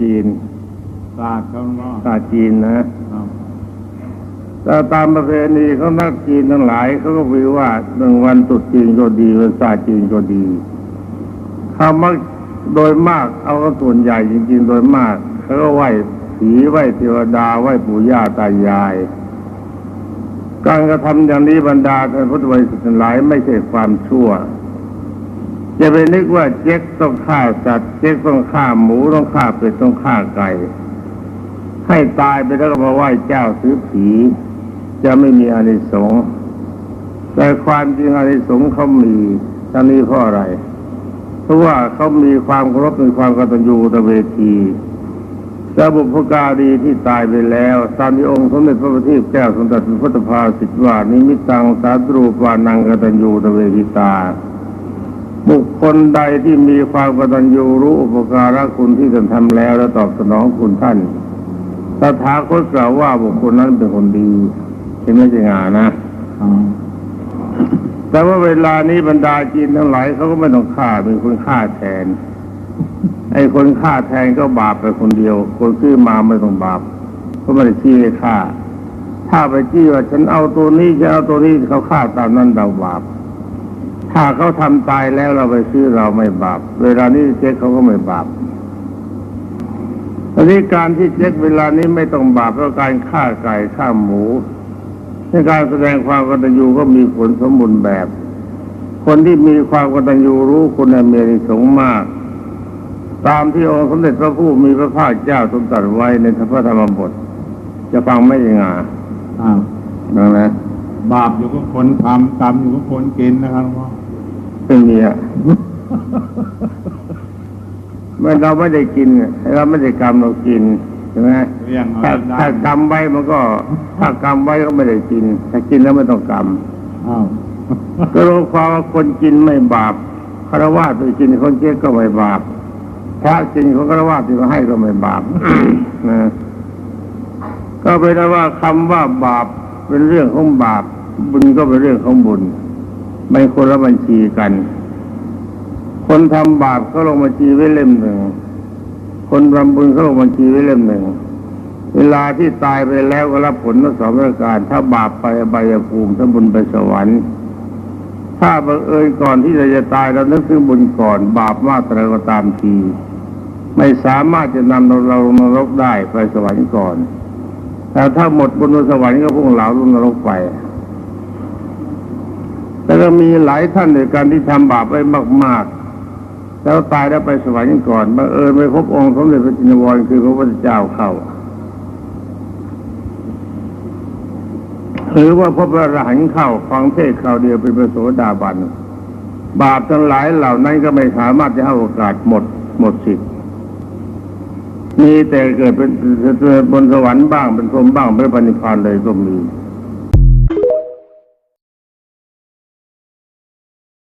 จีนศาสตร์ครับหลวงพ่อศาสตร์จีนนะครับแต่ตามประเพณีของนักจีนทั้งหลายเขาก็วิว่าหนึ่งวันตรุษจีนก็ดีวันศาสตร์จีนก็ดีเขามักโดยมาก เอาก็ส่วนใหญ่จริง ๆ โดยมากเขาก็ไหว้ผีไหว้เทวดาไหว้ปู่ย่าตายาย การกระทำอย่างนี้บรรดาท่านพุทธบริษัททั้งหลายไม่ใช่ความชั่ว จะไปนึกว่าเจ๊กต้องฆ่าสัตว์เจ๊กต้องฆ่าหมูต้องฆ่าเป็ดต้องฆ่าไก่ให้ตายไปแล้วก็มาไหว้เจ้าซื้อผี จะไม่มีอานิสงส์แต่ความจริงอานิสงส์เขามีทั้งนี้เพราะอะไร เพราะว่าเขามีความเคารพมีความกตัญญูตเวทีและบุพการีที่ตายไปแล้วตามที่องค์สมเด็จพระบัณฑิตแก้วสมเด็จพระพุทธภาสิทธิวานิมิตตังสาธุรูปานังกตัญญูตเวทิตา บุคคลใดที่มีความกตัญญูรู้อุปการะคุณที่ท่านทำแล้ว และตอบสนองคุณท่านตถาคตกล่าวว่าบุคคลนั้นเป็นคนดีเห็นไหมจริงอ่านะครับแต่ว่าเวลานี้บรรดาจีนทั้งหลายเขาก็ไม่ต้องฆ่าเป็นคนฆ่าแทน ไอ้คนฆ่าแทนก็บาปไปคนเดียว คนซื้อมาไม่ต้องบาปเพราะไม่ได้ชี้ให้ฆ่า ถ้าไปจี้ว่าฉันเอาตัวนี้ฉันเอาตัวนี้เขาฆ่าตามนั้นเราบาป ถ้าเขาทำตายแล้วเราไปซื้อเราไม่บาป เวลานี้เจ๊กเขาก็ไม่บาปอันนี้การที่เจ๊กเวลานี้ไม่ต้องบาปเพราะการฆ่าไก่ฆ่าหมูในการแสดงความกตัญญูก็มีผลสมบูรณ์แบบ คนที่มีความกตัญญูรู้คุณอเมริสงส์มาก ตามที่องค์สมเด็จพระผู้มีพระภาคเจ้าทรงตรัสไว้ในพระธรรมบท จะฟังไม่ยังไงอ้าวนะนะ บาปอยู่กับคนทำกรรมอยู่กับคนกินนะครับหลวงพ่อเป็นเมียเมื่อเราไม่ได้กินเราไม่ได้กรรมเรากินใช่ไหมเรื่องเอาถ้าได้ถ้ากรรมไว้มันก็ ถ้ากรรมไว้ก็ไม่ได้กินถ้ากินแล้วไม่ต้องกรรมอ้าวก็รู้ความว่าคนกินไม่บาปคารวะไปกินคนเจ๊ก็ไม่บาปพระกินของคารวะที่เขาให้ก็ไม่บาปนะก็เป็นว่าคำว่าบาป เป็นเรื่องของบาป บุญก็เป็นเรื่องของบุญไม่คนละบัญชีกัน คนทำบาปก็ลงบัญชีไว้เล่มหนึ่ง คนทำบุญก็ลงบัญชีไว้เล่มหนึ่ง เวลาที่ตายไปแล้วก็รับผลทั้งสองประการ ถ้าบาปไปอบายภูมิถ้าบุญไปสวรรค์ ถ้าบังเอิญก่อนที่เราจะตายเรานึกถึงบุญก่อน บาปมากแต่ก็ตามที ไม่สามารถจะนำเราเราลงนรกได้ไปสวรรค์ก่อน แต่ถ้าหมดบุญบนสวรรค์ก็พุ่งเหลาลงนรกไป แต่ก็มีหลายท่านในการที่ทำบาปไว้มาก ๆ แล้วตายแล้วไปสวรรค์ก่อนบังเอิญไปพบองค์สมเด็จพระจินวรคือพระพุทธเจ้าเข้า หรือว่าพบพระอรหันต์เข้าฟังเทศน์คราวเดียวเป็นพระโสดาบัน บาปทั้งหลายเหล่านั้นก็ไม่สามารถจะให้โอกาสหมดหมดสิทธิ์ มีแต่เกิดเป็นบนสวรรค์บ้างเป็นพรหมบ้างเป็นปณิพพานเลยก็มี